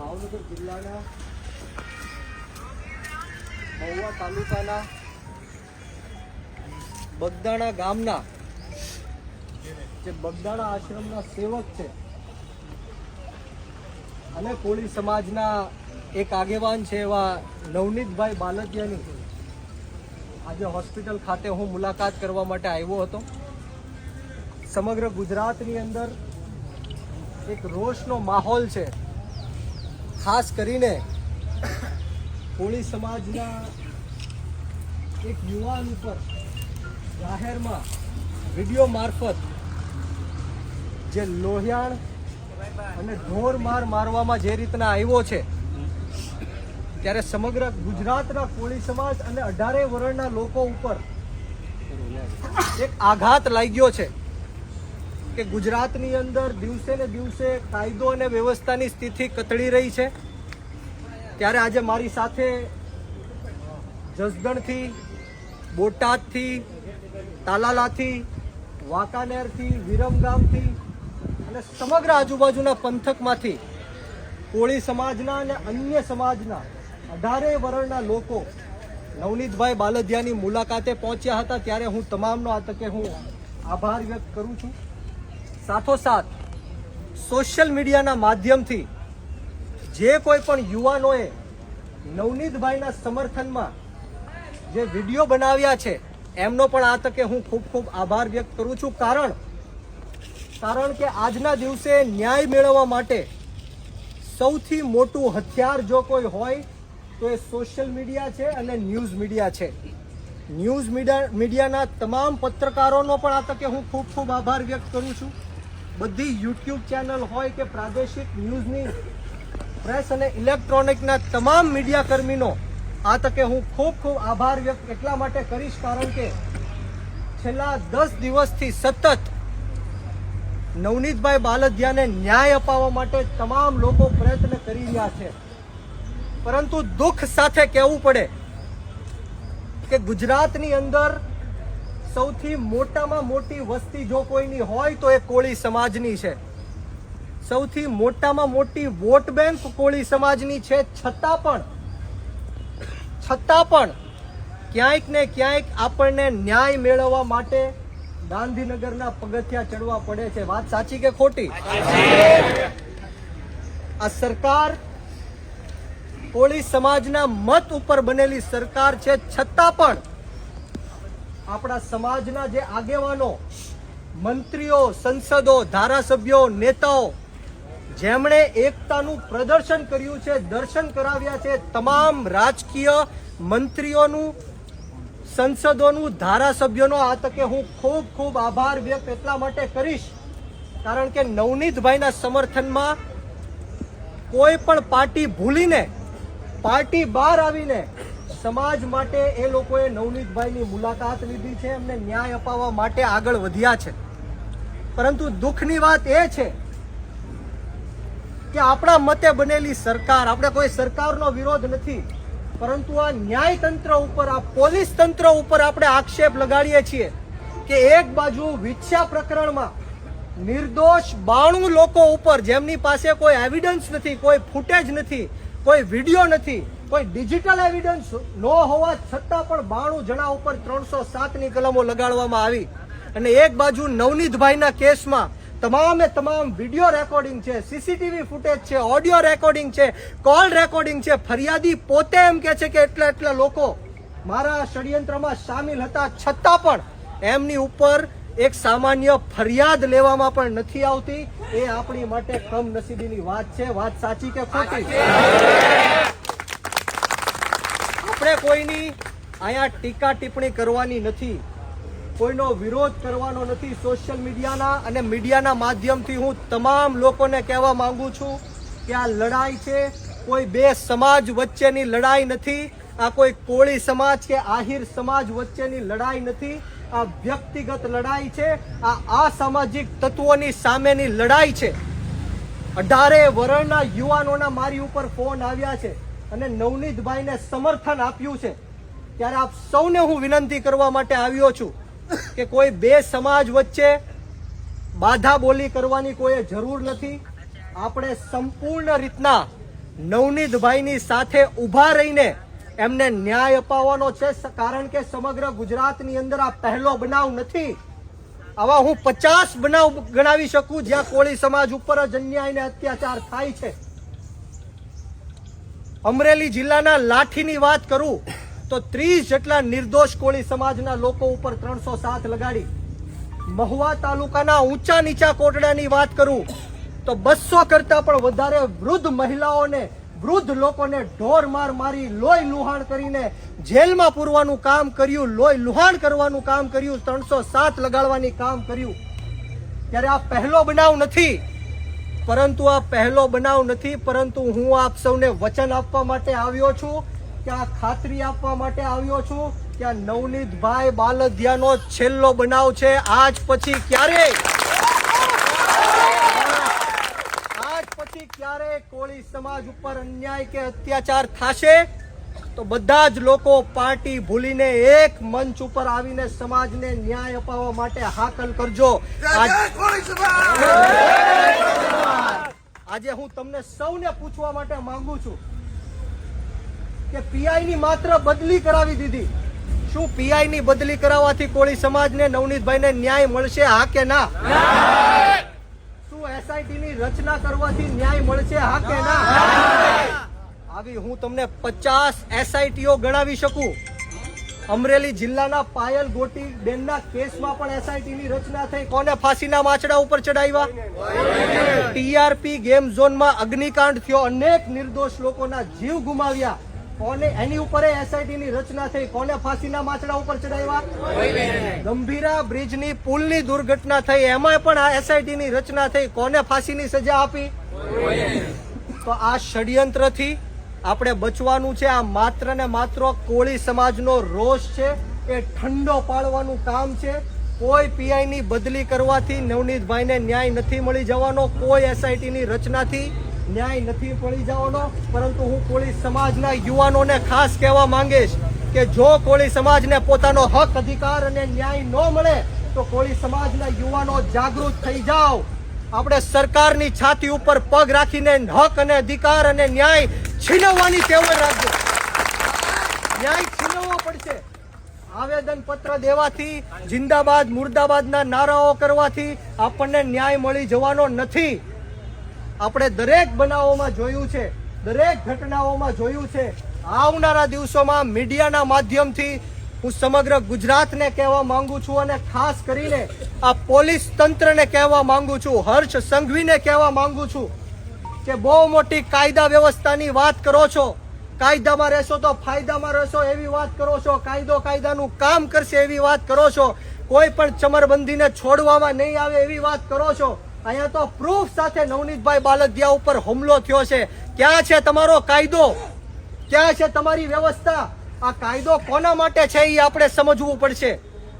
ભાવનગર જિલ્લાના મહુવા તાલુકાના બગદાણા ગામના જે બગદાણા આશ્રમના સેવક છે અને કોળી સમાજના એક આગેવાન છે એવા નવનીતભાઈ બાલદિયાની આજે હોસ્પિટલ ખાતે હું મુલાકાત કરવા માટે આવ્યો હતો. સમગ્ર ગુજરાતની અંદર એક રોષનો માહોલ છે. ખાસ કરીને કોળી સમાજના એક યુવાન ઉપર જાહેરમાં વીડિયો મારફત જે લોહિયાણ અને ઢોર માર મારવામાં જે રીતના આવ્યો છે, ત્યારે સમગ્ર ગુજરાતના કોળી સમાજ અને અઢારે વર્ણના લોકો ઉપર એક આઘાત લાગ્યો છે. કે ગુજરાતની અંદર દિવસે ને દિવસે કાયદો અને વ્યવસ્થાની સ્થિતિ કતળી રહી છે. ત્યારે આજે મારી સાથે જસદણથી, બોટાદથી, તાલાલાથી, વાંકાનેરથી, વિરમગામથી અને સમગ્ર આજુબાજુના પંથકમાંથી કોળી સમાજના અને અન્ય સમાજના અઢારે વર્ણના લોકો નવનીતભાઈ બાલદિયાની મુલાકાતે પહોંચ્યા હતા. ત્યારે હું તમામનો આ તકે હું આભાર વ્યક્ત કરું છું. સાથોસાથ સોશિયલ મીડિયાના માધ્યમથી જે કોઈ પણ યુવાનોએ નવનીતભાઈના સમર્થનમાં જે વીડિયો બનાવ્યા છે, એમનો પણ આ તકે હું ખૂબ ખૂબ આભાર વ્યક્ત કરું છું. કારણ કારણ કે આજના દિવસે ન્યાય મેળવવા માટે સૌથી મોટું હથિયાર જો કોઈ હોય, તો એ સોશિયલ મીડિયા છે અને ન્યૂઝ મીડિયા છે. ન્યૂઝ મીડિયા મીડિયાના તમામ પત્રકારોનો પણ આ તકે હું ખૂબ ખૂબ આભાર વ્યક્ત કરું છું. બધી યુટ્યુબ ચેનલ હોય કે પ્રાદેશિક ન્યૂઝની પ્રેસ અને ઇલેક્ટ્રોનિકના તમામ મીડિયાકર્મીનો આ તકે હું ખૂબ ખૂબ આભાર વ્યક્ત એટલા માટે કરીશ કારણ કે છેલ્લા દસ દિવસથી સતત નવનીતભાઈ બાલધિયાને ન્યાય અપાવવા માટે તમામ લોકો પ્રયત્ન કરી રહ્યા છે. પરંતુ દુઃખ સાથે કહેવું પડે કે ગુજરાતની અંદર સૌથી મોટામાં મોટી વસ્તી જો કોઈની હોય તો એ કોળી સમાજની છે. સૌથી મોટામાં મોટી વોટ બેંક કોળી સમાજની છે. છતાં પણ છતાં પણ ક્યાંક ને ક્યાંક આપણને ન્યાય મેળવવા માટે ગાંધીનગરના પગથિયા ચડવા પડે છે. વાત સાચી કે ખોટી? આ સરકાર કોળી સમાજના મત ઉપર બનેલી સરકાર છે. છતાં પણ આપણા સમાજના જે આગેવાનો, મંત્રીઓ, સંસદો, ધારાસભ્યો, નેતાઓ, જેમણે એકતાનું પ્રદર્શન કર્યું છે, દર્શન કરાવ્યા છે, તમામ રાજકીય મંત્રીઓનું, સંસદોનું, ધારાસભ્યોનો આ તકે હું ખૂબ ખૂબ આભાર વ્યક્ત એટલા માટે કરીશ. કારણ કે નવનીતભાઈના સમર્થનમાં કોઈ પણ પાર્ટી ભૂલીને, પાર્ટી બહાર આવીને સમાજ માટે એ લોકોએ નવનીતભાઈની મુલાકાત લીધી છે, એમને ન્યાય અપાવવા માટે આગળ વધ્યા છે. પરંતુ દુઃખની વાત એ છે કે આપણા મતે બનેલી સરકાર, આપણે કોઈ સરકારનો વિરોધ નથી, પરંતુ આ ન્યાયતંત્ર ઉપર, આ પોલીસ તંત્ર ઉપર આપણે આક્ષેપ લગાડીએ છીએ કે એક બાજુ વિચ્છા પ્રકરણમાં નિર્દોષ બાણું લોકો ઉપર, જેમની પાસે કોઈ એવિડન્સ નથી, કોઈ ફૂટેજ નથી, કોઈ વીડિયો નથી કોઈ ડિજિટલ એવિડન્સ ન હોવા છતાં પણ બાણું જણા ઉપર ત્રણસો સાતની કલમો લગાડવામાં આવી. અને એક બાજુ નવનીતભાઈના કેસમાં તમામે તમામ વીડિયો રેકોર્ડિંગ છે સીસીટીવી ફૂટેજ છે ઓડિયો રેકોર્ડિંગ છે કોલ રેકોર્ડિંગ છે. ફરિયાદી પોતે એમ કે છે કે એટલા એટલા લોકો મારા ષડયંત્રમાં સામેલ હતા. છતાં પણ એમની ઉપર એક સામાન્ય ફરિયાદ લેવામાં પણ નથી આવતી. એ આપણી માટે કમનસીબીની વાત છે. વાત સાચી કે ખોટી? આપણે કોઈની અહીંયા ટીકા ટિપ્પણી કરવાની નથી. કોઈનો વિરોધ કરવાનો નથી સોશિયલ મીડિયાના અને મીડિયાના માધ્યમથી હું તમામ લોકોને કહેવા માંગુ છું કે આ લડાઈ છે. કોઈ બે સમાજ વચ્ચેની લડાઈ નથી. આ કોઈ કોળી સમાજ કે આહિર સમાજ વચ્ચેની લડાઈ નથી. આ વ્યક્તિગત લડાઈ છે. આ અસામાજિક તત્વોની સામેની લડાઈ છે. અઢારે વરણના યુવાનોના મારી ઉપર ફોન આવ્યા છે. અને નવનીતભાઈને સમર્થન આપ્યું છે. ત્યારે આપ સૌને હું વિનંતી કરવા માટે આવ્યો છું કે કોઈ બે સમાજ વચ્ચે બાધા બોલી કરવાની કોઈ જરૂર નથી. આપણે સંપૂર્ણ રીતના નવનીતભાઈની સાથે ઊભા રહીને એમને ન્યાય અપાવવાનો છે. કારણ કે સમગ્ર ગુજરાતની અંદર આ પહેલો બનાવ નથી. આવા હું પચાસ બનાવ ગણાવી શકું જ્યાં કોળી સમાજ ઉપર જ અન્યાય અને અત્યાચાર થાય છે. અમરેલી જિલ્લાના લાઠીની વાત કરું, તો ત્રીસ જેટલા નિર્દોષ કોળી સમાજના લોકો ઉપર ત્રણસો સાત લગાડી. મહુવા તાલુકાના ઊંચા નીચા કોટડાની વાત કરું, તો બસો કરતા પણ વધારે વૃદ્ધ મહિલાઓને, વૃદ્ધ લોકોને ઢોર માર મારી, લોહી લુહાણ કરીને જેલમાં પૂરવાનું કામ કર્યું, લોહી લુહાણ કરવાનું કામ કર્યું, ત્રણસો સાત લગાડવાની કામ કર્યું. ત્યારે આ પહેલો બનાવ નથી. પરંતુ આ પહેલો બનાવ નથી, પરંતુ હું આપ સૌને વચન આપવા માટે આવ્યો છું કે આ ખાતરી આપવા માટે આવ્યો છું કે આ નવનીતભાઈ બાલધિયાનો છેલ્લો બનાવ છે, આજ પછી ક્યારેય આજ પછી ક્યારે કોળી સમાજ ઉપર અન્યાય કે અત્યાચાર થશે? તો બધા જ લોકો પાર્ટી ભૂલીને એક મંચ ઉપર આવીને સમાજને ન્યાય અપાવવા માટે હાકલ કરજો. આજે હું તમને સૌને પૂછવા માટે માંગુ છું કે પીઆઈ ની માત્ર બદલી કરાવી દીધી. શું પીઆઈ ની બદલી કરાવવાથી કોળી સમાજને નવનીતભાઈને ન્યાય મળશે હા કે ના? શું એસઆઈટી ની રચના કરવાથી ન્યાય મળશે હા કે ના? આવી હું તમને પચાસ એસઆઈટીઓ ગણાવી શકું? અમરેલી જિલ્લાના પાયલ ગોટી બેનના કેસમાં પણ એસઆઈટી ની રચના થઈ. કોને ફાંસીના માછડા ઉપર ચડાવ્યા ટીઆરપી ગેમ ઝોનમાં અગ્નિકાંડ થયો. અનેક નિર્દોષ લોકોના જીવ ગુમાવ્યા. કોને એની ઉપર એસઆઈટી ની રચના થઈ? કોને ફાંસીના માછડા ઉપર ચડાવ્યા ગંભીરા બ્રિજની પુલની દુર્ઘટના થઈ. એમાં પણ આ એસઆઈટી ની રચના થઈ. કોને ફાંસીની સજા આપી? તો આ ષડયંત્રથી આપણે બચવાનું છે, આ માત્ર ને માત્ર કોળી સમાજનો રોષ છે, એ ઠંડો પાડવાનું કામ છે. કોઈ પીઆઈની બદલી કરવાથી નવનીતભાઈને ન્યાય નથી મળી જવાનો, કોઈ એસઆઈટીની રચનાથી ન્યાય નથી મળી જવાનો. પરંતુ હું કોળી સમાજના યુવાનોને ખાસ કહેવા માંગીશ કે જો કોળી સમાજને પોતાનો હક, અધિકાર અને ન્યાય ન મળે, તો કોળી સમાજના યુવાનો જાગૃત થઈ જાઓ. આપણે સરકારની છાતી ઉપર પગ રાખીને હક અને અધિકાર અને ન્યાય છીનવવાની ટેવ રાખજો. ન્યાય છીનવવો પડશે. આવેદન પત્ર દેવાથી, જિંદાબાદ, મુર્દાબાદના નારાઓ કરવાથી આપણને ન્યાય મળી જવાનો નથી. આપણે દરેક બનાવોમાં જોયું છે, દરેક ઘટનાઓમાં જોયું છે. આવનારા દિવસોમાં મીડિયાના માધ્યમથી હું સમગ્ર ગુજરાતને કહેવા માંગુ છું અને ખાસ કરીને આ પોલીસ તંત્રને કહેવા માંગુ છું, હર્ષ સંઘવીને કહેવા માંગુ છું. કે બહુ મોટી કાયદા વ્યવસ્થાની વાત કરો છો. કાયદામાં રહેશો તો ફાયદામાં રહેશો એવી વાત કરો છો. કાયદો કાયદાનું કામ કરશે એવી વાત કરો છો. કોઈ પણ ચમરબંધીને છોડવામાં નહીં આવે એવી વાત કરો છો. અહીંયા તો પ્રૂફ સાથે નવનીતભાઈ બાલદિયા ઉપર હુમલો થયો છે. ક્યાં છે તમારો કાયદો? ક્યાં છે તમારી વ્યવસ્થા? આ કાયદો કોના માટે છે એ આપણે સમજવું પડશે.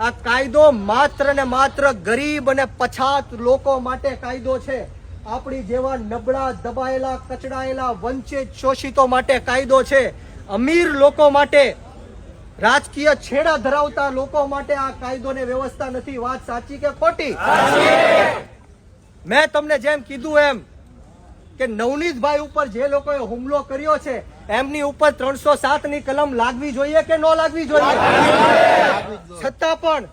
આ કાયદો માત્ર ને માત્ર ગરીબ અને પછાત લોકો માટે કાયદો છે. આપણી જેવા નબળા, દબાયેલા, કચડાયેલા વંચિત શોષિતો માટે કાયદો છે. અમીર લોકો માટે, રાજકીય છેડા ધરાવતા લોકો માટે આ કાયદો ને વ્યવસ્થા નથી. વાત સાચી કે ખોટી? મેં તમને જેમ કીધું એમ કે નવનીતભાઈ ઉપર જે લોકોએ હુમલો કર્યો છે, એમની ઉપર ત્રણસો સાતની કલમ લાગવી જોઈએ કે ન લાગવી જોઈએ? છતાં પણ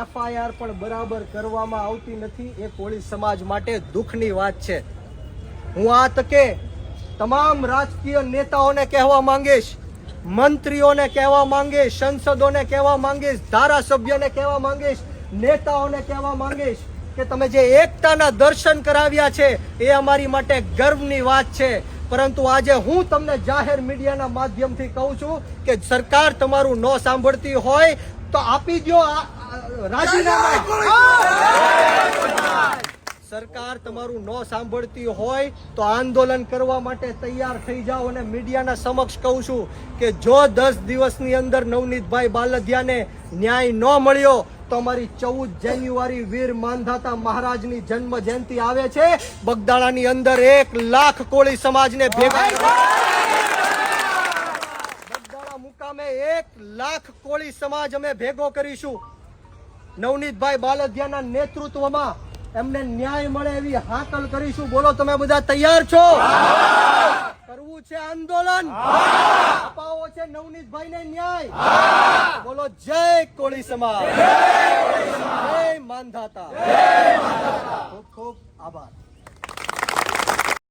એફઆઈઆર પણ બરાબર કરવામાં આવતી નથી. એ કોળી સમાજ માટે દુઃખની વાત છે. હું આ તકે તમામ રાજકીય નેતાઓને કહેવા માંગીશ, મંત્રીઓને કહેવા માંગીશ, સંસદોને કહેવા માંગીશ, ધારાસભ્યોને કહેવા માંગીશ, નેતાઓને કહેવા માંગીશ કે તમે જે એકતાના દર્શન કરાવ્યા છે એ અમારી માટે ગર્વની વાત છે. પરંતુ આજે હું તમને જાહેર મીડિયાના માધ્યમથી કહું છું કે સરકાર તમારું ન સાંભળતી હોય તો આપી દો રાજીનામા. સરકાર તમારું ન સાંભળતી હોય તો આંદોલન કરવા માટે તૈયાર થઈ જાઓ અને મીડિયાના સમક્ષ કહું છું કે જો દસ દિવસની અંદર નવનીતભાઈ બાલધિયાને ન્યાય ન મળ્યો તો અમારી ચૌદ જાન્યુઆરી વીર માંધાતા મહારાજની જન્મ જયંતિ આવે છે. બગદાણાની અંદર એક લાખ કોળી સમાજને ભેગા બગદાણા મુકામે એક લાખ કોળી સમાજ અમે ભેગો કરીશું. નવનીતભાઈ બાલધિયાના નેતૃત્વમાં એમને ન્યાય મળે એવી હાકલ કરીશું. બોલો તમે બધા, તૈયાર છો? કરવું છે આંદોલન? અપાવો છે નવનીતભાઈ ને ન્યાય? બોલો, જય કોળી સમાજ. જય માંધાતા ખૂબ ખૂબ આભાર.